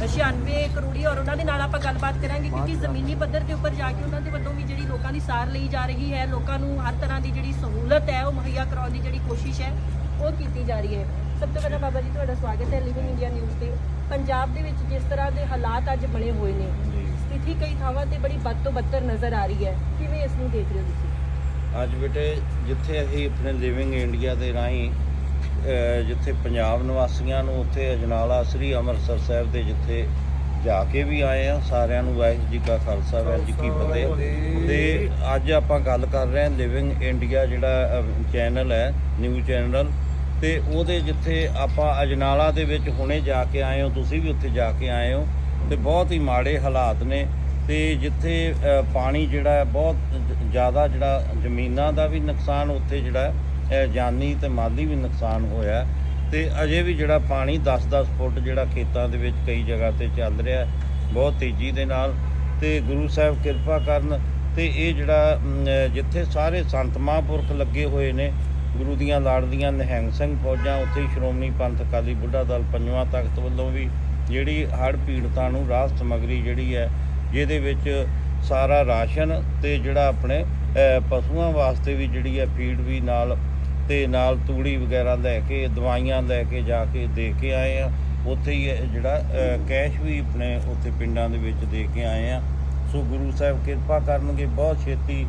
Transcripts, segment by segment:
96 ਕਰੋੜੀ ਔਰ ਉਹਨਾਂ ਦੇ ਨਾਲ ਆਪਾਂ ਗੱਲਬਾਤ ਕਰਾਂਗੇ ਕਿਉਂਕਿ ਜ਼ਮੀਨੀ ਪੱਧਰ ਦੇ ਉੱਪਰ ਜਾ ਕੇ ਉਹਨਾਂ ਦੇ ਵੱਲੋਂ ਵੀ ਜਿਹੜੀ ਲੋਕਾਂ ਦੀ ਸਾਰ ਲਈ ਜਾ ਰਹੀ ਹੈ ਲੋਕਾਂ ਨੂੰ ਹਰ ਤਰ੍ਹਾਂ ਦੀ ਜਿਹੜੀ ਸਹੂਲਤ ਹੈ ਉਹ ਮੁਹੱਈਆ ਕਰਾਉਣ ਦੀ ਜਿਹੜੀ ਕੋਸ਼ਿਸ਼ ਹੈ ਉਹ ਕੀਤੀ ਜਾ ਰਹੀ ਹੈ। ਸਭ ਤੋਂ ਪਹਿਲਾਂ ਬਾਬਾ ਜੀ ਤੁਹਾਡਾ ਸਵਾਗਤ ਹੈ ਲਿਵਿੰਗ ਇੰਡੀਆ ਨਿਊਜ਼ ਤੇ। ਪੰਜਾਬ ਦੇ ਵਿੱਚ ਜਿਸ ਤਰ੍ਹਾਂ ਦੇ ਹਾਲਾਤ ਅੱਜ ਬਣੇ ਹੋਏ ਨੇ ਸਥਿਤੀ ਕਈ ਥਾਵਾਂ ਤੇ ਬੜੀ ਬਦ ਤੋਂ ਬੱਤਰ ਨਜ਼ਰ ਆ ਰਹੀ ਹੈ। ਕਿਵੇਂ ਇਸ ਨੂੰ ਦੇਖ ਰਹੇ ਹੋ ਤੁਸੀਂ? ਅੱਜ ਬੇਟੇ ਜਿੱਥੇ ਅਸੀਂ ਆਪਣੇ ਲਿਵਿੰਗ ਇੰਡੀਆ ਦੇ ਰਾਹੀਂ ਜਿੱਥੇ ਪੰਜਾਬ ਨਿਵਾਸੀਆਂ ਨੂੰ ਉੱਥੇ ਅਜਨਾਲਾ ਸ੍ਰੀ ਅੰਮ੍ਰਿਤਸਰ ਸਾਹਿਬ ਦੇ ਜਿੱਥੇ ਜਾ ਕੇ ਵੀ ਆਏ ਆ ਸਾਰਿਆਂ ਨੂੰ ਵਾਹਿਗੁਰੂ ਜੀ ਕਾ ਖਾਲਸਾ ਵਾਹਿਗੁਰੂ ਜੀ ਕੀ ਫਤਿਹ। ਤੇ ਅੱਜ ਆਪਾਂ ਗੱਲ ਕਰ ਰਹੇ ਹਾਂ ਲਿਵਿੰਗ ਇੰਡੀਆ ਜਿਹੜਾ ਚੈਨਲ ਹੈ ਨਿਊ ਚੈਨਲ ਤੇ ਉਹਦੇ ਜਿੱਥੇ ਆਪਾਂ ਅਜਨਾਲਾ ਦੇ ਵਿੱਚ ਹੁਣੇ ਜਾ ਕੇ ਆਏ ਹੋ ਤੁਸੀਂ ਵੀ ਉੱਥੇ ਜਾ ਕੇ ਆਏ ਹੋ। ਤੇ ਬਹੁਤ ਹੀ ਮਾੜੇ ਹਾਲਾਤ ਨੇ। ਤੇ ਜਿੱਥੇ ਪਾਣੀ ਜਿਹੜਾ ਬਹੁਤ ਜ਼ਿਆਦਾ ਜਿਹੜਾ ਜ਼ਮੀਨਾਂ ਦਾ ਵੀ ਨੁਕਸਾਨ ਉੱਥੇ ਜਿਹੜਾ ਜਾਨੀ ਤੇ ਮਾਲੀ ਵੀ ਨੁਕਸਾਨ ਹੋਇਆ ਤੇ ਅਜੇ ਵੀ ਜਿਹੜਾ ਪਾਣੀ 10-10 ਫੁੱਟ ਜਿਹੜਾ ਖੇਤਾਂ ਦੇ ਵਿੱਚ ਕਈ ਜਗ੍ਹਾ ਤੇ ਚੱਲ ਰਿਹਾ ਬਹੁਤ ਤੇਜ਼ੀ ਦੇ ਨਾਲ ਤੇ ਗੁਰੂ ਸਾਹਿਬ ਕਿਰਪਾ ਕਰਨ ਤੇ ਇਹ ਜਿਹੜਾ ਜਿੱਥੇ ਸਾਰੇ ਸੰਤ ਮਹਾਂਪੁਰਖ ਲੱਗੇ ਹੋਏ ਨੇ, ਗੁਰੂ ਦੀਆਂ ਲਾੜਦੀਆਂ ਨਿਹੰਗ ਸਿੰਘ ਫੌਜਾਂ, ਉੱਥੇ ਹੀ ਸ਼੍ਰੋਮਣੀ ਪੰਥ ਅਕਾਲੀ ਬੁੱਢਾ ਦਲ ਪੰਜਵਾਂ ਤਖਤ ਵੱਲੋਂ ਵੀ ਜਿਹੜੀ ਹੜ੍ਹ ਪੀੜਤਾਂ ਨੂੰ ਰਾਹਤ ਸਮੱਗਰੀ ਜਿਹੜੀ ਹੈ, ਜਿਹਦੇ ਵਿੱਚ ਸਾਰਾ ਰਾਸ਼ਨ ਤੇ ਜਿਹੜਾ ਆਪਣੇ ਪਸ਼ੂਆਂ ਵਾਸਤੇ ਵੀ ਜਿਹੜੀ ਹੈ, ਫੀਡ ਵੀ ਨਾਲ ਤੇ ਨਾਲ ਤੂੜੀ ਵਗੈਰਾ ਲੈ ਕੇ, ਦਵਾਈਆਂ ਲੈ ਕੇ ਜਾ ਕੇ ਦੇ ਕੇ ਆਏ ਆ। ਉੱਥੇ ਹੀ ਜਿਹੜਾ ਕੈਸ਼ ਵੀ ਆਪਣੇ ਉੱਥੇ ਪਿੰਡਾਂ ਦੇ ਵਿੱਚ ਦੇ ਕੇ ਆਏ ਆ। ਸੋ ਗੁਰੂ ਸਾਹਿਬ ਕਿਰਪਾ ਕਰਨਗੇ, ਬਹੁਤ ਛੇਤੀ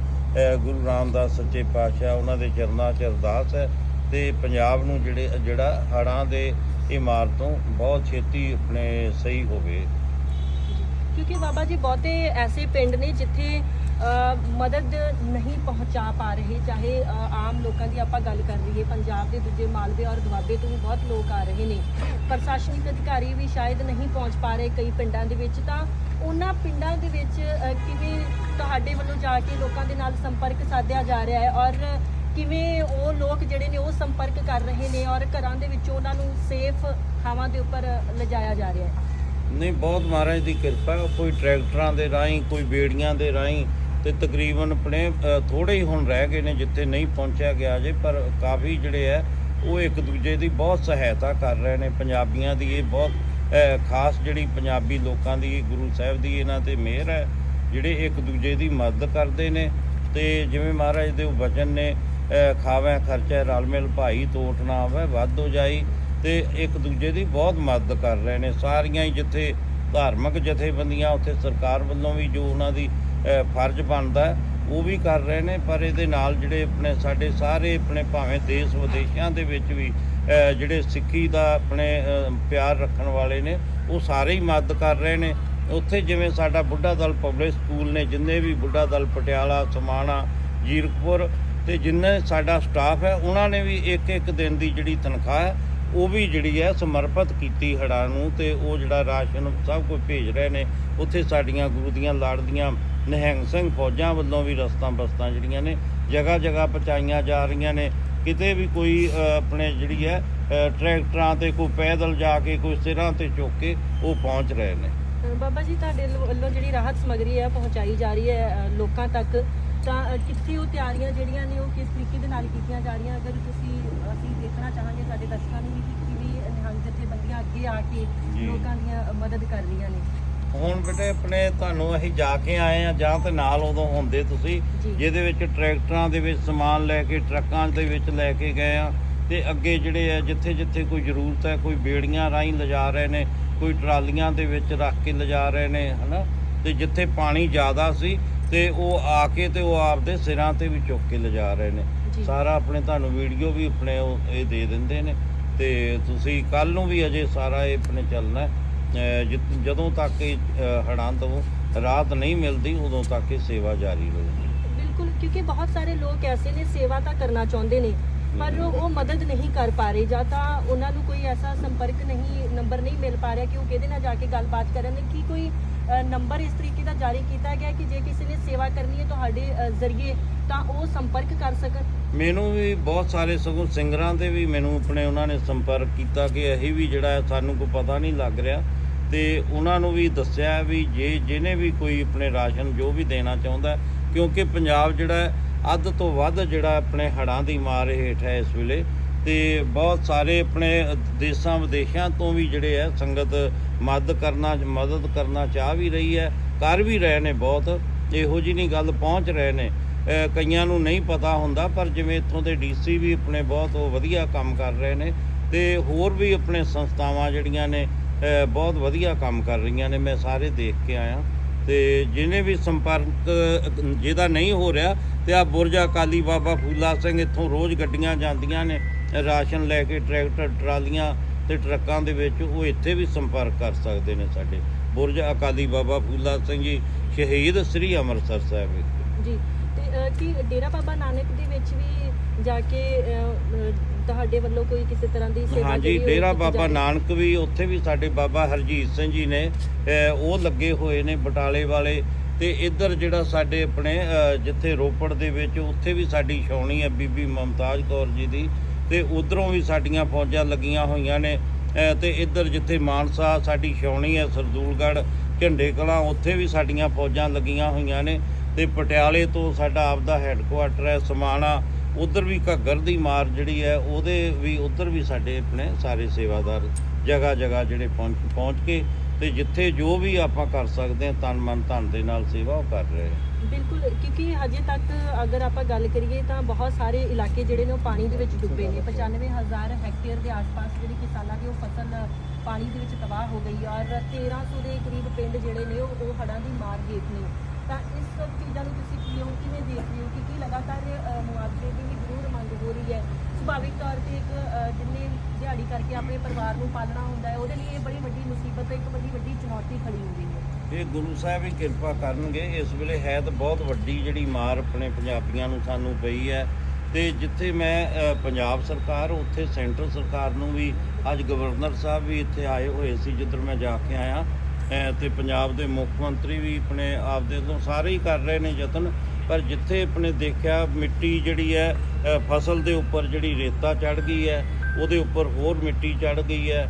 ਗੁਰੂ ਰਾਮਦਾਸ ਸੱਚੇ ਪਾਤਸ਼ਾਹ ਉਹਨਾਂ ਦੇ ਚਰਨਾਂ 'ਚ ਅਰਦਾਸ ਹੈ ਤੇ ਪੰਜਾਬ ਨੂੰ ਜਿਹੜੇ, ਜਿਹੜਾ ਹੜ੍ਹਾਂ ਦੇ ਇਮਾਰਤੋਂ ਬਹੁਤ ਛੇਤੀ ਆਪਣੇ ਸਹੀ ਹੋਵੇ। ਕਿਉਂਕਿ ਬਾਬਾ ਜੀ ਬਹੁਤੇ ਐਸੇ ਪਿੰਡ ਨੇ ਜਿੱਥੇ ਮਦਦ ਨਹੀਂ ਪਹੁੰਚਾ ਪਾ ਰਹੇ, ਚਾਹੇ ਆਮ ਲੋਕਾਂ ਦੀ ਆਪਾਂ ਗੱਲ ਕਰ ਲਈਏ, ਪੰਜਾਬ ਦੇ ਦੂਜੇ ਮਾਲਵੇ ਔਰ ਦੁਆਬੇ ਤੋਂ ਵੀ ਬਹੁਤ ਲੋਕ ਆ ਰਹੇ ਨੇ। ਪ੍ਰਸ਼ਾਸਨਿਕ ਅਧਿਕਾਰੀ ਵੀ ਸ਼ਾਇਦ ਨਹੀਂ ਪਹੁੰਚ ਪਾ ਰਹੇ ਕਈ ਪਿੰਡਾਂ ਦੇ ਵਿੱਚ, ਤਾਂ ਉਹਨਾਂ ਪਿੰਡਾਂ ਦੇ ਵਿੱਚ ਕਿਵੇਂ ਤੁਹਾਡੇ ਵੱਲੋਂ ਜਾ ਕੇ ਲੋਕਾਂ ਦੇ ਨਾਲ ਸੰਪਰਕ ਸਾਧਿਆ ਜਾ ਰਿਹਾ ਹੈ? ਔਰ ਕਿਵੇਂ ਉਹ ਲੋਕ ਜਿਹੜੇ ਨੇ, ਉਹ ਸੰਪਰਕ ਕਰ ਰਹੇ ਨੇ ਔਰ ਘਰਾਂ ਦੇ ਵਿੱਚੋਂ ਉਹਨਾਂ ਨੂੰ ਸੇਫ ਥਾਵਾਂ ਦੇ ਉੱਪਰ ਲਿਜਾਇਆ ਜਾ ਰਿਹਾ ਹੈ? ਨਹੀਂ, ਬਹੁਤ ਮਹਾਰਾਜ ਦੀ ਕਿਰਪਾ ਕੋਈ ਟਰੈਕਟਰਾਂ ਦੇ ਰਾਹੀਂ, ਕੋਈ ਬੇੜੀਆਂ ਦੇ ਰਾਹੀਂ ਤੇ ਤਕਰੀਬਨ ਆਪਣੇ ਅ, ਥੋੜੇ ਹੀ ਹੁਣ ਰਹਿ ਗਏ ਨੇ ਜਿੱਥੇ ਨਹੀਂ ਪਹੁੰਚਿਆ ਗਿਆ ਜੇ ਪਰ ਕਾਫੀ ਜਿਹੜੇ ਹੈ ਉਹ ਇੱਕ ਦੂਜੇ ਦੀ ਬਹੁਤ ਸਹਾਇਤਾ ਕਰ ਰਹੇ ਨੇ। ਪੰਜਾਬੀਆਂ ਦੀ ਇਹ ਬਹੁਤ ਖਾਸ ਜਿਹੜੀ ਪੰਜਾਬੀ ਲੋਕਾਂ ਦੀ ਗੁਰੂ ਸਾਹਿਬ ਦੀ ਇਹਨਾਂ ਤੇ ਮਿਹਰ ਹੈ ਜਿਹੜੇ ਇੱਕ ਦੂਜੇ ਦੀ ਮਦਦ ਕਰਦੇ ਨੇ। ਤੇ ਜਿਵੇਂ ਮਹਾਰਾਜ ਦੇ ਉਹ ਵਚਨ ਨੇ ਅ, ਖਾਵੇਂ ਖਰਚੇ ਰਲ ਮਿਲ ਭਾਈ ਤੋਟ ਨਾ ਆਵੇ ਵੱਧ ਹੋ ਜਾਈ ਤੇ ਇੱਕ ਦੂਜੇ ਦੀ ਬਹੁਤ ਮਦਦ ਕਰ ਰਹੇ ਨੇ। ਸਾਰੀਆਂ ਹੀ ਜਿੱਥੇ ਧਾਰਮਿਕ ਜਥੇਬੰਦੀਆਂ ਉੱਥੇ ਸਰਕਾਰ ਵੱਲੋਂ ਵੀ ਜੋ ਉਹਨਾਂ ਦੀ ਫਰਜ਼ ਬਣਦਾ ਉਹ ਵੀ ਕਰ ਰਹੇ ਨੇ, ਪਰ ਇਹਦੇ ਨਾਲ ਜਿਹੜੇ ਆਪਣੇ, ਸਾਡੇ ਸਾਰੇ ਆਪਣੇ ਭਾਵੇਂ ਦੇਸ਼ ਵਿਦੇਸ਼ਾਂ ਦੇ ਵਿੱਚ ਵੀ ਜਿਹੜੇ ਸਿੱਖੀ ਦਾ ਆਪਣੇ ਪਿਆਰ ਰੱਖਣ ਵਾਲੇ ਨੇ, ਉਹ ਸਾਰੇ ਹੀ ਮਦਦ ਕਰ ਰਹੇ ਨੇ। ਉੱਥੇ ਜਿਵੇਂ ਸਾਡਾ ਬੁੱਢਾ ਦਲ ਪਬਲਿਕ ਸਕੂਲ ਨੇ, ਜਿੰਨੇ ਵੀ ਬੁੱਢਾ ਦਲ ਪਟਿਆਲਾ, ਸਮਾਣਾ, ਜੀਰਕਪੁਰ ਤੇ ਜਿੰਨੇ ਸਾਡਾ ਸਟਾਫ ਹੈ, ਉਹਨਾਂ ਨੇ ਵੀ ਇੱਕ ਇੱਕ ਦਿਨ ਦੀ ਜਿਹੜੀ ਤਨਖਾਹ ਹੈ, ਉਹ ਵੀ ਜਿਹੜੀ ਹੈ ਸਮਰਪਿਤ ਕੀਤੀ ਹੜਾਂ ਨੂੰ ਤੇ ਉਹ ਜਿਹੜਾ ਰਾਸ਼ਨ ਸਭ ਕੁਝ ਭੇਜ ਰਹੇ ਨੇ, ਉੱਥੇ ਸਾਡੀਆਂ ਗੁਰੂ ਦੀਆਂ ਲਾੜਦੀਆਂ ਨਿਹੰਗ ਸਿੰਘ ਫੌਜਾਂ ਵੱਲੋਂ ਵੀ ਰਸਤਾਂ ਬਸਤਾਂ ਜਿਹੜੀਆਂ ਨੇ ਜਗ੍ਹਾ ਜਗ੍ਹਾ ਪਹੁੰਚਾਈਆਂ ਜਾ ਰਹੀਆਂ ਨੇ। ਕਿਤੇ ਵੀ ਕੋਈ ਆਪਣੇ ਜਿਹੜੀ ਹੈ ਟਰੈਕਟਰਾਂ ਤੇ ਕੋਈ ਪੈਦਲ ਜਾ ਕੇ ਕੋਈ ਸਿਰਾਂ ਤੇ ਚੁੱਕ ਕੇ ਉਹ ਪਹੁੰਚ ਰਹੇ ਨੇ। ਬਾਬਾ ਜੀ ਤੁਹਾਡੇ ਵੱਲੋਂ ਜਿਹੜੀ ਰਾਹਤ ਸਮੱਗਰੀ ਹੈ ਪਹੁੰਚਾਈ ਜਾ ਰਹੀ ਹੈ ਲੋਕਾਂ ਤੱਕ। ਤਾਂ ਕਿੱਥੇ ਉਹ ਤਿਆਰੀਆਂ ਜਿਹੜੀਆਂ ਨੇ ਉਹ ਕਿਸ ਤਰੀਕੇ ਦੇ ਨਾਲ ਕੀਤੀਆਂ ਜਾ ਰਹੀਆਂ? ਅਗਰ ਤੁਸੀਂ ਅਸੀਂ ਦੇਖਣਾ ਚਾਹਾਂਗੇ ਸਾਡੇ ਦਰਸ਼ਕਾਂ ਨੂੰ ਵੀ ਕਿ ਕਿਵੇਂ ਨਿਹੰਗ ਜਥੇਬੰਦੀਆਂ ਅੱਗੇ ਆ ਕੇ। ਲੋਕਾਂ ਦੀਆਂ ਮਦਦ ਕਰ ਰਹੀਆਂ ਨੇ। ਹੁਣ ਬੇਟੇ ਆਪਣੇ ਤੁਹਾਨੂੰ ਅਸੀਂ ਜਾ ਕੇ ਆਏ ਆ ਜਾਂ ਤੇ ਨਾਲ ਉਦੋਂ ਹੁੰਦੇ ਤੁਸੀਂ। ਜਿਹਦੇ ਵਿੱਚ ਟਰੈਕਟਰਾਂ ਦੇ ਵਿੱਚ ਸਮਾਨ ਲੈ ਕੇ ਟਰੱਕਾਂ ਦੇ ਵਿੱਚ ਲੈ ਕੇ ਗਏ ਆ ਤੇ ਅੱਗੇ ਜਿਹੜੇ ਆ ਜਿੱਥੇ ਜਿੱਥੇ ਕੋਈ ਜ਼ਰੂਰਤ ਹੈ ਕੋਈ ਬੇੜੀਆਂ ਰਾਹੀਂ ਲਿਜਾ ਰਹੇ ਨੇ ਕੋਈ ਟਰਾਲੀਆਂ ਦੇ ਵਿੱਚ ਰੱਖ ਕੇ ਲਿਜਾ ਰਹੇ ਨੇ ਹਨਾ ਤੇ ਜਿੱਥੇ ਪਾਣੀ ਜ਼ਿਆਦਾ ਸੀ ਤੇ ਉਹ ਆ ਕੇ ਤੇ ਉਹ ਆਪਦੇ ਸਿਰਾਂ ਤੇ ਵੀ ਚੁੱਕ ਕੇ ਲਿਜਾ ਰਹੇ ਨੇ। ਸਾਰਾ ਆਪਣੇ ਤੁਹਾਨੂੰ ਵੀਡੀਓ ਵੀ ਆਪਣੇ ਇਹ ਦੇ ਦਿੰਦੇ ਨੇ ਤੇ ਤੁਸੀਂ ਕੱਲ ਨੂੰ ਵੀ ਅਜੇ ਸਾਰਾ ਇਹ ਆਪਣੇ ਚੱਲਣਾ ਹੈ। ਜਦੋਂ ਤੱਕ ਹੜ੍ਹਾਂ ਤੋਂ ਰਾਹਤ ਨਹੀਂ ਮਿਲਦੀ ਉਦੋਂ ਤੱਕ ਇਹ ਸੇਵਾ ਜਾਰੀ ਰਹੇਗੀ ਬਿਲਕੁਲ ਕਿਉਂਕਿ ਬਹੁਤ ਸਾਰੇ ਲੋਕ ਐਸੇ ਨੇ ਸੇਵਾ ਤਾਂ ਕਰਨਾ ਚਾਹੁੰਦੇ ਨੇ ਪਰ ਉਹ ਮਦਦ ਨਹੀਂ ਕਰ ਪਾ ਰਹੇ ਜਾਂ ਤਾਂ ਉਹਨਾਂ ਨੂੰ ਕੋਈ ਐਸਾ ਸੰਪਰਕ ਨਹੀਂ ਨੰਬਰ ਨਹੀਂ ਮਿਲ ਪਾ ਰਿਹਾ ਕਿ ਉਹ ਕਿਹਦੇ ਨਾਲ ਜਾ ਕੇ ਗੱਲਬਾਤ ਕਰਨ ਕੀ ਕੋਈ ਨੰਬਰ ਇਸ ਤਰੀਕੇ ਦਾ ਜਾਰੀ ਕੀਤਾ ਗਿਆ ਕਿ ਜੇ ਕਿਸੇ ਨੇ ਸੇਵਾ ਕਰਨੀ ਹੈ ਤੁਹਾਡੇ ਜ਼ਰੀਏ ਤਾਂ ਉਹ ਸੰਪਰਕ ਕਰ ਸਕਣ? ਮੈਨੂੰ ਵੀ ਬਹੁਤ ਸਾਰੇ ਸਗੋਂ ਸਿੰਗਰਾਂ ਦੇ ਵੀ ਮੈਨੂੰ ਆਪਣੇ ਉਹਨਾਂ ਨੇ ਸੰਪਰਕ ਕੀਤਾ ਕਿ ਅਸੀਂ ਵੀ ਜਿਹੜਾ ਸਾਨੂੰ ਕੋਈ ਪਤਾ ਨਹੀਂ ਲੱਗ ਰਿਹਾ। ਤੇ ਉਹਨਾਂ ਨੂੰ ਵੀ ਦੱਸਿਆ ਵੀ ਜੇ ਜਿਹਨੇ ਵੀ ਕੋਈ ਆਪਣੇ ਰਾਸ਼ਨ ਜੋ ਵੀ ਦੇਣਾ ਚਾਹੁੰਦਾ, ਕਿਉਂਕਿ ਪੰਜਾਬ ਜਿਹੜਾ ਅੱਧ ਤੋਂ ਵੱਧ ਜਿਹੜਾ ਆਪਣੇ ਹੜ੍ਹਾਂ ਦੀ ਮਾਰ ਹੇਠ ਹੈ ਇਸ ਵੇਲੇ, ਤੇ ਬਹੁਤ ਸਾਰੇ ਆਪਣੇ ਦੇਸ਼ਾਂ ਵਿਦੇਸ਼ਾਂ ਤੋਂ ਵੀ ਜਿਹੜੇ ਹੈ, ਸੰਗਤ ਮਦਦ ਕਰਨਾ ਮਦਦ ਕਰਨਾ ਚਾਹ ਵੀ ਰਹੀ ਹੈ, ਕਰ ਵੀ ਰਹੇ ਨੇ ਬਹੁਤ, ਇਹੋ ਜਿਹੀ ਨਹੀਂ ਗੱਲ ਪਹੁੰਚ ਰਹੇ ਨੇ। ਕਈਆਂ ਨੂੰ ਨਹੀਂ ਪਤਾ ਹੁੰਦਾ, ਪਰ ਜਿਵੇਂ ਇੱਥੋਂ ਦੇ ਡੀਸੀ ਵੀ ਆਪਣੇ ਬਹੁਤ ਉਹ ਵਧੀਆ ਕੰਮ ਕਰ ਰਹੇ ਨੇ, ਤੇ ਹੋਰ ਵੀ ਆਪਣੇ ਸੰਸਥਾਵਾਂ ਜਿਹੜੀਆਂ ਨੇ ਬਹੁਤ ਵਧੀਆ ਕੰਮ ਕਰ ਰਹੀਆਂ ਨੇ, ਮੈਂ ਸਾਰੇ ਦੇਖ ਕੇ ਆਇਆ। ਤੇ ਜਿਹਨੇ ਵੀ ਸੰਪਰਕ, ਜਿਹਦਾ ਨਹੀਂ ਹੋ ਰਿਹਾ, ਤੇ ਆ ਬੁਰਜ ਅਕਾਲੀ ਬਾਬਾ ਫੂਲਾ ਸਿੰਘ ਇੱਥੋਂ ਰੋਜ਼ ਗੱਡੀਆਂ ਜਾਂਦੀਆਂ ਨੇ, ਰਾਸ਼ਨ ਲੈ ਕੇ ਟਰੈਕਟਰ, ਟਰਾਲੀਆਂ ਤੇ ਟਰੱਕਾਂ ਦੇ ਵਿੱਚ, ਉਹ ਇੱਥੇ ਵੀ ਸੰਪਰਕ ਕਰ ਸਕਦੇ ਨੇ ਸਾਡੇ। ਬੁਰਜ ਅਕਾਲੀ ਬਾਬਾ ਫੂਲਾ ਸਿੰਘ ਜੀ, ਸ਼ਹੀਦ ਸ੍ਰੀ ਅੰਮ੍ਰਿਤਸਰ ਸਾਹਿਬ ਜੀ ਕੀ ਡੇਰਾ ਬਾਬਾ ਨਾਨਕ ਦੇ ਵਿੱਚ ਵੀ ਜਾ ਕੇ ਤੁਹਾਡੇ ਵੱਲੋਂ ਕੋਈ ਕਿਸੇ ਤਰ੍ਹਾਂ ਦੀ ਸੇਵਾ ਹਾਂਜੀ ਡੇਰਾ ਬਾਬਾ? ਨਾਨਕ ਵੀ ਉੱਥੇ ਵੀ ਸਾਡੇ ਬਾਬਾ ਹਰਜੀਤ ਸਿੰਘ ਜੀ ਨੇ ਉਹ ਲੱਗੇ ਹੋਏ ਨੇ ਬਟਾਲੇ ਵਾਲੇ। ਤੇ ਇੱਧਰ ਜਿਹੜਾ ਸਾਡੇ ਆਪਣੇ ਜਿੱਥੇ ਰੋਪੜ ਦੇ ਵਿੱਚ ਉੱਥੇ ਵੀ ਸਾਡੀ ਛਾਉਣੀ ਹੈ ਬੀਬੀ ਮਮਤਾਜ ਕੌਰ ਜੀ ਦੀ। ਤੇ ਉਧਰੋਂ ਵੀ ਸਾਡੀਆਂ ਫੌਜਾਂ ਲੱਗੀਆਂ ਹੋਈਆਂ ਨੇ। ਤੇ ਇੱਧਰ ਜਿੱਥੇ ਮਾਨਸਾ ਸਾਡੀ ਛਾਉਣੀ ਹੈ ਸਰਦੂਲਗੜ੍ਹ ਝੰਡੇ ਕਲਾਂ ਉੱਥੇ ਵੀ ਸਾਡੀਆਂ ਫੌਜਾਂ ਲੱਗੀਆਂ ਹੋਈਆਂ ਨੇ। ਤੇ ਪਟਿਆਲੇ ਤੋਂ ਸਾਡਾ ਆਪਦਾ ਹੈੱਡਕੁਆਟਰ ਹੈ, ਸਮਾਣਾ, ਉਧਰ ਵੀ ਘੱਗਰ ਦੀ ਮਾਰ ਜਿਹੜੀ ਹੈ, ਉਹਦੇ ਵੀ ਉਧਰ ਵੀ ਸਾਡੇ ਆਪਣੇ ਸਾਰੇ ਸੇਵਾਦਾਰ ਜਗ੍ਹਾ ਜਗ੍ਹਾ ਜਿਹੜੇ ਪਹੁੰਚ ਪਹੁੰਚ ਕੇ ਤੇ ਜਿੱਥੇ ਜੋ ਵੀ ਆਪਾਂ ਕਰ ਸਕਦੇ ਹਾਂ, ਤਨ ਮਨ ਧਨ ਦੇ ਨਾਲ ਸੇਵਾ ਉਹ ਕਰ ਰਹੇ ਆ ਬਿਲਕੁਲ, ਕਿਉਂਕਿ ਹਜੇ ਤੱਕ ਅਗਰ ਆਪਾਂ ਗੱਲ ਕਰੀਏ ਤਾਂ ਬਹੁਤ ਸਾਰੇ ਇਲਾਕੇ ਜਿਹੜੇ ਨੇ ਉਹ ਪਾਣੀ ਦੇ ਵਿੱਚ ਡੁੱਬੇ ਨੇ। 95000 ਹੈਕਟੇਅਰ ਦੇ ਆਸ-ਪਾਸ ਜਿਹੜੀ ਕਿਸਾਨਾਂ ਦੀ ਉਹ ਫਸਲ, ਪਾਣੀ ਦੇ ਵਿੱਚ ਤਬਾਹ ਹੋ ਗਈ ਔਰ 1300 ਦੇ ਕਰੀਬ ਪਿੰਡ ਜਿਹੜੇ ਨੇ ਉਹ ਉਹ ਹੜ੍ਹਾਂ ਦੀ ਮਾਰ ਹੇਠ ਨੇ। ਤਾਂ ਇਸ ਸਭ ਚੀਜ਼ਾਂ ਨੂੰ ਤੁਸੀਂ ਕਿਉਂ ਕਿਵੇਂ ਦੇਖ ਰਹੇ ਹੋ ਕਿਉਂਕਿ ਲਗਾਤਾਰ ਅ, ਮੁਆਵਜ਼ੇ ਦੀ ਵੀ ਜ਼ਰੂਰ ਮੰਗ ਹੋ ਰਹੀ ਹੈ? ਸੁਭਾਵਿਕ ਤੌਰ ਤੇ ਇੱਕ ਅ, ਜਿੰਨੇ ਦਿਹਾੜੀ ਕਰਕੇ ਆਪਣੇ ਪਰਿਵਾਰ ਨੂੰ ਪਾਲਣਾ ਹੁੰਦਾ ਹੈ ਉਹਦੇ ਲਈ ਇਹ ਬੜੀ ਵੱਡੀ ਮੁਸੀਬਤ ਇੱਕ ਬੜੀ ਵੱਡੀ ਚੁਣੌਤੀ ਖੜੀ ਹੋ ਗਈ ਹੈ। ਇਹ ਗੁਰੂ ਸਾਹਿਬ ਹੀ ਕਿਰਪਾ ਕਰਨਗੇ ਇਸ ਵੇਲੇ ਹੈ ਤਾਂ ਬਹੁਤ ਵੱਡੀ ਜਿਹੜੀ ਮਾਰ ਆਪਣੇ ਪੰਜਾਬੀਆਂ ਨੂੰ ਸਾਨੂੰ ਪਈ ਹੈ। ਤੇ ਜਿੱਥੇ ਮੈਂ ਅ, ਪੰਜਾਬ ਸਰਕਾਰ ਉੱਥੇ ਸੈਂਟਰ ਸਰਕਾਰ ਨੂੰ ਵੀ ਅੱਜ ਗਵਰਨਰ ਸਾਹਿਬ ਵੀ ਇੱਥੇ ਆਏ ਹੋਏ ਸੀ ਜਿੱਧਰ ਮੈਂ ਜਾ ਕੇ ਆਇਆ। ਤੇ ਪੰਜਾਬ ਦੇ ਮੁੱਖ ਮੰਤਰੀ ਵੀ ਆਪਣੇ ਆਪਦੇ ਤੋਂ ਸਾਰੇ ਹੀ ਕਰ ਰਹੇ ਨੇ ਯਤਨ, ਪਰ ਜਿੱਥੇ ਆਪਣੇ ਦੇਖਿਆ ਮਿੱਟੀ ਜਿਹੜੀ ਹੈ ਫਸਲ ਦੇ ਉੱਪਰ ਜਿਹੜੀ ਰੇਤਾ ਚੜ ਗਈ ਹੈ ਉਹਦੇ ਉੱਪਰ ਹੋਰ ਮਿੱਟੀ ਚੜ ਗਈ ਹੈ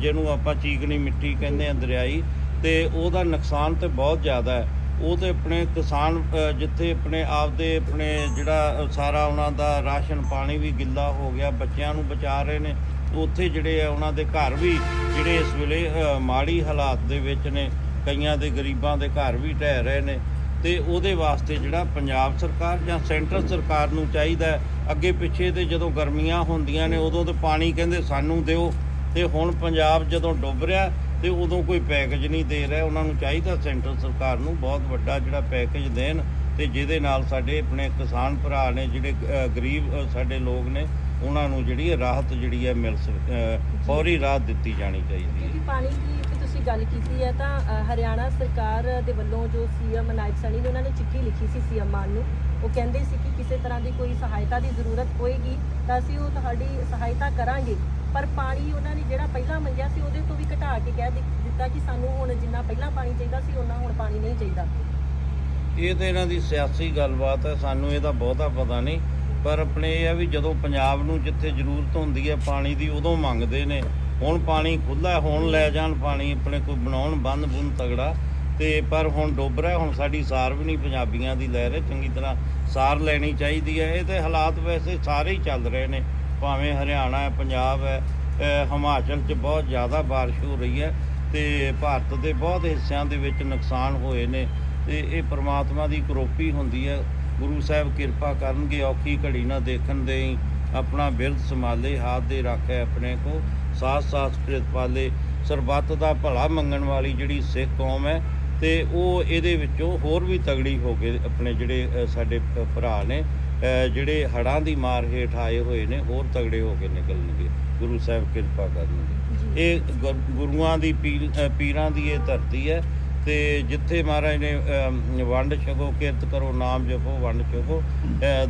ਜਿਹਨੂੰ ਆਪਾਂ ਚੀਕਣੀ ਮਿੱਟੀ ਕਹਿੰਦੇ ਆ ਦਰਿਆਈ, ਤੇ ਉਹਦਾ ਨੁਕਸਾਨ ਤੇ ਬਹੁਤ ਜ਼ਿਆਦਾ ਹੈ ਉਹ ਤੇ ਆਪਣੇ ਕਿਸਾਨ ਜਿੱਥੇ ਆਪਣੇ ਆਪਦੇ ਆਪਣੇ ਜਿਹੜਾ ਸਾਰਾ ਉਹਨਾਂ ਦਾ ਰਾਸ਼ਨ ਪਾਣੀ ਵੀ ਗਿੱਲਾ ਹੋ ਗਿਆ, ਬੱਚਿਆਂ ਨੂੰ ਬਚਾ ਰਹੇ ਨੇ, ਉੱਥੇ ਜਿਹੜੇ ਆ ਉਹਨਾਂ ਦੇ ਘਰ ਵੀ ਜਿਹੜੇ ਇਸ ਵੇਲੇ ਮਾੜੀ ਹਾਲਾਤ ਦੇ ਵਿੱਚ ਨੇ, ਕਈਆਂ ਦੇ ਗਰੀਬਾਂ ਦੇ ਘਰ ਵੀ ਢਹਿ ਰਹੇ ਨੇ, ਤੇ ਉਹਦੇ ਵਾਸਤੇ ਜਿਹੜਾ ਪੰਜਾਬ ਸਰਕਾਰ ਜਾਂ ਸੈਂਟਰ ਸਰਕਾਰ ਨੂੰ ਚਾਹੀਦਾ ਅੱਗੇ ਪਿੱਛੇ ਤੇ ਜਦੋਂ ਗਰਮੀਆਂ ਹੁੰਦੀਆਂ ਨੇ, ਉਦੋਂ ਤੇ ਪਾਣੀ ਕਹਿੰਦੇ ਸਾਨੂੰ ਦਿਓ, ਤੇ ਹੁਣ ਪੰਜਾਬ ਜਦੋਂ ਡੁੱਬ ਰਿਹਾ, ਤੇ ਉਦੋਂ ਕੋਈ ਪੈਕੇਜ ਨਹੀਂ ਦੇ ਰਿਹਾ, ਉਹਨਾਂ ਨੂੰ ਚਾਹੀਦਾ ਸੈਂਟਰ ਸਰਕਾਰ ਨੂੰ ਬਹੁਤ ਵੱਡਾ ਜਿਹੜਾ ਪੈਕੇਜ ਦੇਣ, ਤੇ ਜਿਹਦੇ ਨਾਲ ਸਾਡੇ ਆਪਣੇ ਕਿਸਾਨ ਭਰਾ ਨੇ, ਜਿਹੜੇ ਗਰੀਬ ਸਾਡੇ ਲੋਕ ਨੇ, ਉਹਨਾਂ ਨੂੰ ਜਿਹੜੀ ਰਾਹਤ ਜਿਹੜੀ ਹੈ ਮਿਲ ਸਕ- ਫੌਰੀ ਰਾਹਤ ਦਿੱਤੀ ਜਾਣੀ ਚਾਹੀਦੀ ਹੈ। ਕਿਉਂਕਿ ਪਾਣੀ ਦੀ ਤੁਸੀਂ ਗੱਲ ਕੀਤੀ ਹੈ ਤਾਂ ਅ, ਹਰਿਆਣਾ ਸਰਕਾਰ ਦੇ ਵੱਲੋਂ ਜੋ ਸੀਐਮ ਨਾਇਬ ਸਣੀ ਨੇ ਉਹਨਾਂ ਨੇ ਚਿੱਠੀ ਲਿਖੀ ਸੀ ਸੀਐਮ ਮਾਨ ਨੂੰ ਉਹ ਕਹਿੰਦੇ ਸੀ ਕਿ ਕਿਸੇ ਤਰ੍ਹਾਂ ਦੀ ਕੋਈ ਸਹਾਇਤਾ ਦੀ ਜ਼ਰੂਰਤ ਹੋਏਗੀ ਤਾਂ ਅਸੀਂ ਉਹ ਤੁਹਾਡੀ ਸਹਾਇਤਾ ਕਰਾਂਗੇ। ਪਰ ਪਾਣੀ ਉਹਨਾਂ ਨੇ ਜਿਹੜਾ ਪਹਿਲਾਂ ਮੰਗਿਆ ਸੀ ਉਹਦੇ ਤੋਂ ਵੀ ਘਟਾ ਕੇ ਕਹਿ ਦਿੱ- ਦਿੱਤਾ ਕਿ ਸਾਨੂੰ ਹੁਣ ਜਿੰਨਾ ਪਹਿਲਾਂ ਪਾਣੀ ਚਾਹੀਦਾ ਸੀ ਉਹਨਾਂ ਹੁਣ ਪਾਣੀ ਨਹੀਂ ਚਾਹੀਦਾ। ਇਹ ਤਾਂ ਇਹਨਾਂ ਦੀ ਸਿਆਸੀ ਗੱਲਬਾਤ ਹੈ ਸਾਨੂੰ ਇਹਦਾ ਬਹੁਤਾ ਪਤਾ ਨਹੀਂ। ਪਰ ਆਪਣੇ ਇਹ ਆ ਵੀ ਜਦੋਂ ਪੰਜਾਬ ਨੂੰ ਜਿੱਥੇ ਜ਼ਰੂਰਤ ਹੁੰਦੀ ਹੈ ਪਾਣੀ ਦੀ, ਉਦੋਂ ਮੰਗਦੇ ਨੇ। ਹੁਣ ਪਾਣੀ ਖੁੱਲਾ ਹੁਣ ਲੈ ਜਾਣ ਪਾਣੀ, ਆਪਣੇ ਕੋਈ ਬਣਾਉਣ ਬੰਦ ਬੁੰਦ ਤਗੜਾ। ਤੇ ਪਰ ਹੁਣ ਡੁੱਬ ਰਿਹਾ, ਹੁਣ ਸਾਡੀ ਸਾਰ ਵੀ ਨਹੀਂ ਪੰਜਾਬੀਆਂ ਦੀ ਲੈ ਰਹੇ, ਚੰਗੀ ਤਰ੍ਹਾਂ ਸਾਰ ਲੈਣੀ ਚਾਹੀਦੀ ਹੈ। ਇਹ ਤੇ ਹਾਲਾਤ ਵੈਸੇ ਸਾਰੇ ਹੀ ਚੱਲ ਰਹੇ ਨੇ, ਭਾਵੇਂ ਹਰਿਆਣਾ ਹੈ, ਪੰਜਾਬ ਹੈ ਹਿਮਾਚਲ 'ਚ ਬਹੁਤ ਜ਼ਿਆਦਾ ਬਾਰਿਸ਼ ਹੋ ਰਹੀ ਹੈ ਤੇ ਭਾਰਤ ਦੇ ਬਹੁਤ ਹਿੱਸਿਆਂ ਦੇ ਵਿੱਚ ਨੁਕਸਾਨ ਹੋਏ ਨੇ। ਤੇ ਇਹ ਪ੍ਰਮਾਤਮਾ ਦੀ ਕਰੋਪੀ ਹੁੰਦੀ ਹੈ ਗੁਰੂ ਸਾਹਿਬ ਕਿਰਪਾ ਕਰਨਗੇ ਔਖੀ ਘੜੀ ਨਾ ਦੇਖਣ ਦੇ ਆਪਣਾ ਬਿਰਧ ਸੰਭਾਲੇ ਹਾਥ ਦੇ ਰੱਖੇ ਆਪਣੇ ਕੋ। ਸਾਥ ਸਾਥ ਕਿਰਤ ਪਾਲੇ। ਸਰਬੱਤ ਦਾ ਭਲਾ ਮੰਗਣ ਵਾਲੀ ਜਿਹੜੀ ਸਿੱਖ ਕੌਮ ਹੈ ਤੇ ਉਹ ਇਹਦੇ ਵਿੱਚੋਂ ਹੋਰ ਵੀ ਤਗੜੀ ਹੋ ਕੇ ਆਪਣੇ ਜਿਹੜੇ ਸਾਡੇ ਭਰਾ ਨੇ ਜਿਹੜੇ ਹੜਾਂ ਦੀ ਮਾਰ ਹੇਠ ਆਏ ਹੋਏ ਨੇ ਹੋਰ ਤਗੜੇ ਹੋ ਕੇ ਨਿਕਲਣਗੇ। ਗੁਰੂ ਸਾਹਿਬ ਕਿਰਪਾ ਕਰਨਗੇ। ਇਹ ਗੁਰ- ਗੁਰੂਆਂ ਦੀ ਪੀਰਾਂ ਦੀ ਇਹ ਧਰਤੀ ਹੈ ਤੇ ਜਿੱਥੇ ਮਹਾਰਾਜ ਨੇ ਵੰਡ ਛਕੋ, ਕਿਰਤ ਕਰੋ, ਨਾਮ ਜਪੋ, ਵੰਡ ਛਕੋ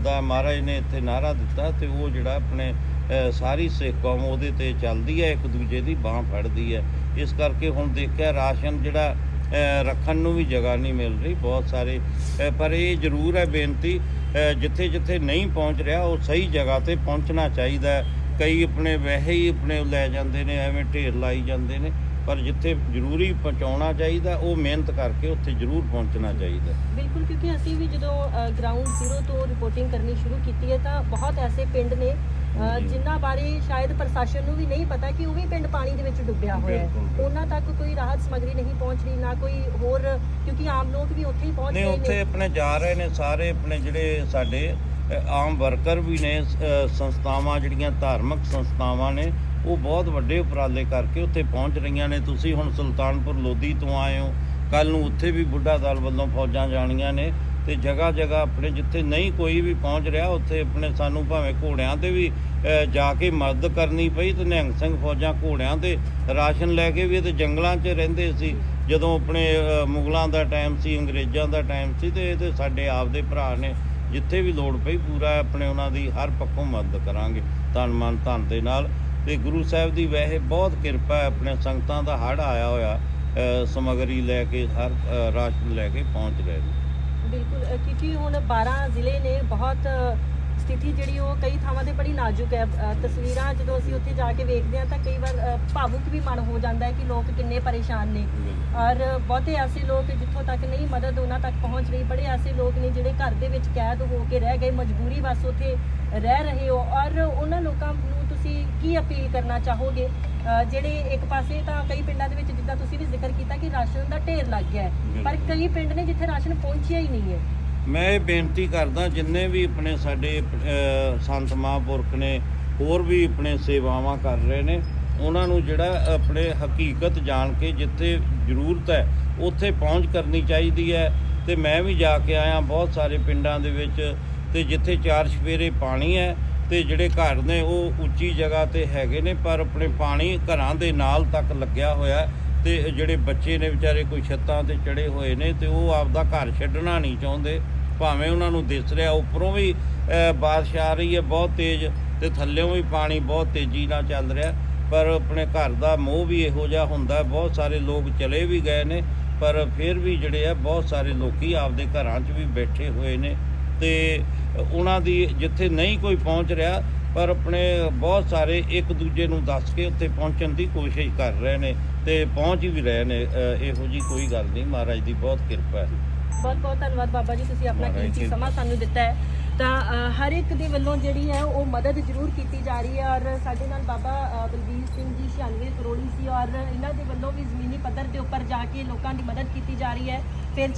ਦਾ ਮਹਾਰਾਜ ਨੇ ਇੱਥੇ ਨਾਰਾ ਦਿੱਤਾ ਤੇ ਉਹ ਜਿਹੜਾ ਆਪਣੇ ਸਾਰੀ ਸਿੱਖ ਕੌਮ ਉਹਦੇ ਤੇ ਚੱਲਦੀ ਹੈ, ਇੱਕ ਦੂਜੇ ਦੀ ਬਾਹ ਫੜਦੀ ਹੈ। ਇਸ ਕਰਕੇ ਹੁਣ ਦੇਖਿਆ ਰਾਸ਼ਨ ਜਿਹੜਾ ਰੱਖਣ ਨੂੰ ਵੀ ਜਗ੍ਹਾ ਨਹੀਂ ਮਿਲ ਰਹੀ, ਬਹੁਤ ਸਾਰੇ ਪਰ ਇਹ ਜ਼ਰੂਰ ਹੈ ਬੇਨਤੀ ਜਿੱਥੇ ਜਿੱਥੇ ਨਹੀਂ ਪਹੁੰਚ ਰਿਹਾ, ਉਹ ਸਹੀ ਜਗ੍ਹਾ ਤੇ ਪਹੁੰਚਣਾ ਚਾਹੀਦਾ ਕਈ ਆਪਣੇ ਵੈਸੇ ਹੀ ਆਪਣੇ ਲੈ ਜਾਂਦੇ ਨੇ, ਐਵੇਂ ਢੇਰ ਲਾਈ ਜਾਂਦੇ ਨੇ। ਪਰ ਜਿੱਥੇ ਜ਼ਰੂਰੀ ਪਹੁੰਚਾਉਣਾ ਚਾਹੀਦਾ ਉਹ ਮਿਹਨਤ ਕਰਕੇ ਉੱਥੇ ਜ਼ਰੂਰ ਪਹੁੰਚਣਾ ਚਾਹੀਦਾ ਬਿਲਕੁਲ ਕਿਉਂਕਿ ਅਸੀਂ ਵੀ ਜਦੋਂ ਗਰਾਊਂਡ ਜ਼ੀਰੋ ਤੋਂ ਰਿਪੋਰਟਿੰਗ ਕਰਨੀ ਸ਼ੁਰੂ ਕੀਤੀ ਹੈ ਤਾਂ ਬਹੁਤ ਐਸੇ ਪਿੰਡ ਨੇ। ਜਿਨ੍ਹਾਂ ਬਾਰੇ ਸ਼ਾਇਦ ਪ੍ਰਸ਼ਾਸਨ ਨੂੰ ਵੀ ਨਹੀਂ ਪਤਾ ਕਿ ਉਹ ਵੀ ਪਿੰਡ ਪਾਣੀ ਦੇ ਵਿੱਚ ਡੁੱਬਿਆ ਹੋਇਆ ਹੈ। ਉਹਨਾਂ ਤੱਕ ਕੋਈ ਰਾਹਤ ਸਮੱਗਰੀ ਨਹੀਂ ਪਹੁੰਚ ਰਹੀ ਨਾ ਕੋਈ ਹੋਰ ਕਿਉਂਕਿ ਆਮ ਲੋਕ ਵੀ ਉੱਥੇ ਹੀ ਪਹੁੰਚ ਨਹੀਂ ਰਹੇ ਉੱਥੇ ਨੇ ਆਪਣੇ ਜਾ ਰਹੇ ਨੇ ਸਾਰੇ ਆਪਣੇ ਜਿਹੜੇ ਸਾਡੇ ਆਮ ਵਰਕਰ ਵੀ ਨੇ ਸੰਸਥਾਵਾਂ ਜਿਹੜੀਆਂ ਧਾਰਮਿਕ ਸੰਸਥਾਵਾਂ ਨੇ ਉਹ ਬਹੁਤ ਵੱਡੇ ਉਪਰਾਲੇ ਕਰਕੇ ਉੱਥੇ ਪਹੁੰਚ ਰਹੀਆਂ ਨੇ। ਤੁਸੀਂ ਹੁਣ ਸੁਲਤਾਨਪੁਰ ਲੋਧੀ ਤੋਂ ਆਏ ਹੋ। ਕੱਲ ਨੂੰ ਉੱਥੇ ਵੀ ਬੁੱਢਾ ਦਲ ਵੱਲੋਂ ਫੌਜਾਂ ਜਾਣੀਆਂ ਨੇ ਤੇ ਜਗ੍ਹਾ ਜਗ੍ਹਾ ਆਪਣੇ ਜਿੱਥੇ ਨਹੀਂ ਕੋਈ ਵੀ ਪਹੁੰਚ ਰਿਹਾ, ਉੱਥੇ ਆਪਣੇ ਸਾਨੂੰ ਭਾਵੇਂ ਘੋੜਿਆਂ ਤੇ ਵੀ ਜਾ ਕੇ ਮਦਦ ਕਰਨੀ ਪਈ ਤੇ ਨਿਹੰਗ ਸਿੰਘ ਫੌਜਾਂ ਘੋੜਿਆਂ ਤੇ ਰਾਸ਼ਨ ਲੈ ਕੇ ਵੀ ਇਹ ਤੇ ਜੰਗਲਾਂ 'ਚ ਰਹਿੰਦੇ ਸੀ। ਜਦੋਂ ਆਪਣੇ ਮੁਗਲਾਂ ਦਾ ਟਾਈਮ ਸੀ, ਅੰਗਰੇਜ਼ਾਂ ਦਾ ਟਾਈਮ ਸੀ ਤੇ ਇਹ ਤੇ ਸਾਡੇ ਆਪਦੇ ਭਰਾ ਨੇ ਜਿੱਥੇ ਵੀ ਲੋੜ ਪਈ ਪੂਰਾ ਆਪਣੇ ਉਹਨਾਂ ਦੀ ਹਰ ਪੱਖੋਂ ਮਦਦ ਕਰਾਂਗੇ। ਤਨ ਮਨ ਧਨ ਦੇ ਨਾਲ ਤੇ ਗੁਰੂ ਸਾਹਿਬ ਦੀ ਵੈਸੇ ਬਹੁਤ ਕਿਰਪਾ ਹੈ ਆਪਣੇ ਸੰਗਤਾਂ ਦਾ ਹੜ ਆਇਆ ਹੋਇਆ ਸਮੱਗਰੀ ਲੈ ਕੇ ਹਰ ਰਾਸ਼ਨ ਲੈ ਕੇ ਪਹੁੰਚ ਰਹੇ ਨੇ। ਬਿਲਕੁਲ ਕਿਉਂਕਿ ਹੁਣ 12 ਜ਼ਿਲ੍ਹੇ ਨੇ ਬਹੁਤ ਸਥਿਤੀ ਜਿਹੜੀ ਉਹ ਕਈ ਥਾਵਾਂ ਤੇ ਬੜੀ ਨਾਜ਼ੁਕ ਹੈ। ਤਸਵੀਰਾਂ ਜਦੋਂ ਅਸੀਂ ਉੱਥੇ ਜਾ ਕੇ ਵੇਖਦੇ ਹਾਂ ਤਾਂ ਕਈ ਵਾਰ ਭਾਵੁਕ ਵੀ ਮਨ ਹੋ ਜਾਂਦਾ ਹੈ ਕਿ ਲੋਕ ਕਿੰਨੇ ਪਰੇਸ਼ਾਨ ਨੇ। ਔਰ ਬਹੁਤੇ ਐਸੇ ਲੋਕ ਜਿੱਥੋਂ ਤੱਕ ਨਹੀਂ ਮਦਦ ਉਹਨਾਂ ਤੱਕ ਪਹੁੰਚ ਰਹੀ ਬੜੇ ਐਸੇ ਲੋਕ ਨੇ ਜਿਹੜੇ ਘਰ ਦੇ ਵਿੱਚ ਕੈਦ ਹੋ ਕੇ ਰਹਿ ਗਏ ਮਜਬੂਰੀ ਵਸ ਉੱਥੇ ਰਹਿ ਰਹੇ ਹੋ। ਔਰ ਉਹਨਾਂ ਲੋਕਾਂ ਨੂੰ ਕੀ ਅਪੀਲ ਕਰਨਾ ਚਾਹੋਗੇ? ਜਿਹੜੇ ਇੱਕ ਪਾਸੇ ਤਾਂ ਕਈ ਪਿੰਡਾਂ ਦੇ ਵਿੱਚ ਜਿੱਦਾਂ ਤੁਸੀਂ ਵੀ ਜ਼ਿਕਰ ਕੀਤਾ ਕਿ ਰਾਸ਼ਨ ਦਾ ਢੇਰ ਲੱਗ ਗਿਆ ਪਰ। ਕਈ ਪਿੰਡ ਨੇ ਜਿੱਥੇ ਰਾਸ਼ਨ ਪਹੁੰਚਿਆ ਹੀ ਨਹੀਂ ਹੈ। ਮੈਂ ਇਹ ਬੇਨਤੀ ਕਰਦਾ ਜਿੰਨੇ ਵੀ ਆਪਣੇ ਸਾਡੇ ਸੰਤ ਮਹਾਂਪੁਰਖ ਨੇ ਹੋਰ ਵੀ ਆਪਣੇ ਸੇਵਾਵਾਂ ਕਰ ਰਹੇ ਨੇ ਉਹਨਾਂ ਨੂੰ ਜਿਹੜਾ ਆਪਣੇ ਹਕੀਕਤ ਜਾਣ ਕੇ ਜਿੱਥੇ ਜ਼ਰੂਰਤ ਹੈ ਉੱਥੇ ਪਹੁੰਚ ਕਰਨੀ ਚਾਹੀਦੀ ਹੈ। ਤੇ ਮੈਂ ਵੀ ਜਾ ਕੇ ਆਇਆ ਬਹੁਤ ਸਾਰੇ ਪਿੰਡਾਂ ਦੇ ਵਿੱਚ ਤੇ ਜਿੱਥੇ ਚਾਰ ਛਪੇਰੇ ਪਾਣੀ ਹੈ ਤੇ ਜਿਹੜੇ ਘਰ ਨੇ ਉਹ ਉੱਚੀ ਜਗ੍ਹਾ ਤੇ ਹੈਗੇ ਨੇ, ਪਰ ਆਪਣੇ ਪਾਣੀ ਘਰਾਂ ਦੇ ਨਾਲ ਤੱਕ ਲੱਗਿਆ ਹੋਇਆ ਹੈ ਤੇ ਜਿਹੜੇ ਬੱਚੇ ਨੇ ਵਿਚਾਰੇ ਕੋਈ ਛੱਤਾਂ ਤੇ ਚੜੇ ਹੋਏ ਨੇ ਤੇ ਉਹ ਆਪਦਾ ਘਰ ਛੱਡਣਾ ਨਹੀਂ ਚਾਹੁੰਦੇ। ਭਾਵੇਂ ਉਹਨਾਂ ਨੂੰ ਦਿਸ ਰਿਹਾ, ਉੱਪਰੋਂ ਵੀ ਬਾਰਿਸ਼ ਆ ਰਹੀ ਹੈ, ਬਹੁਤ ਤੇਜ਼ ਤੇ ਥੱਲੇੋਂ ਵੀ ਪਾਣੀ ਬਹੁਤ ਤੇਜ਼ੀ ਨਾਲ ਚੱਲ ਰਿਹਾ ਪਰ ਆਪਣੇ ਘਰ ਦਾ ਮੋਹ ਵੀ ਇਹੋ ਜਿਹਾ ਹੁੰਦਾ ਬਹੁਤ ਸਾਰੇ ਲੋਕ ਚਲੇ ਵੀ ਗਏ ਨੇ, ਪਰ ਫਿਰ ਵੀ ਜਿਹੜੇ ਆ, ਬਹੁਤ ਸਾਰੇ ਲੋਕੀ ਆਪਦੇ ਘਰਾਂ 'ਚ ਵੀ ਬੈਠੇ ਹੋਏ ਨੇ। ਤੇ ਉਹਨਾਂ ਦੀ ਜਿੱਥੇ ਨਹੀਂ ਕੋਈ ਪਹੁੰਚ ਰਿਹਾ ਪਰ ਆਪਣੇ ਬਹੁਤ ਸਾਰੇ ਇੱਕ ਦੂਜੇ ਨੂੰ ਦੱਸ ਕੇ ਉੱਥੇ ਪਹੁੰਚਣ ਦੀ ਕੋਸ਼ਿਸ਼ ਕਰ ਰਹੇ ਨੇ ਤੇ ਪਹੁੰਚ ਵੀ ਰਹੇ ਨੇ। ਇਹੋ ਜੀ ਕੋਈ ਗੱਲ ਨਹੀਂ ਮਹਾਰਾਜ ਦੀ ਬਹੁਤ ਕਿਰਪਾ ਹੈ। ਬਹੁਤ ਬਹੁਤ ਧੰਨਵਾਦ ਬਾਬਾ ਜੀ ਤੁਸੀਂ ਆਪਣਾ ਕੀਮਤੀ। ਸਮਾਂ ਸਾਨੂੰ ਦਿੱਤਾ ਹੈ। ਤਾਂ ਹਰ ਇੱਕ ਦੇ ਵੱਲੋਂ ਜਿਹੜੀ ਹੈ ਉਹ ਮਦਦ ਜ਼ਰੂਰ ਕੀਤੀ ਜਾ ਰਹੀ ਹੈ ਔਰ ਸਾਡੇ ਨਾਲ ਬਾਬਾ ਬਲਬੀਰ ਸਿੰਘ ਜੀ 96 ਕਰੋੜੀ ਸੀ ਔਰ ਇਹਨਾਂ ਦੇ ਵੱਲੋਂ ਵੀ ਜ਼ਮੀਨੀ ਪੱਧਰ ਦੇ ਉੱਪਰ ਜਾ ਕੇ ਲੋਕਾਂ ਦੀ ਮਦਦ ਕੀਤੀ ਜਾ ਰਹੀ ਹੈ। ਫਿਰ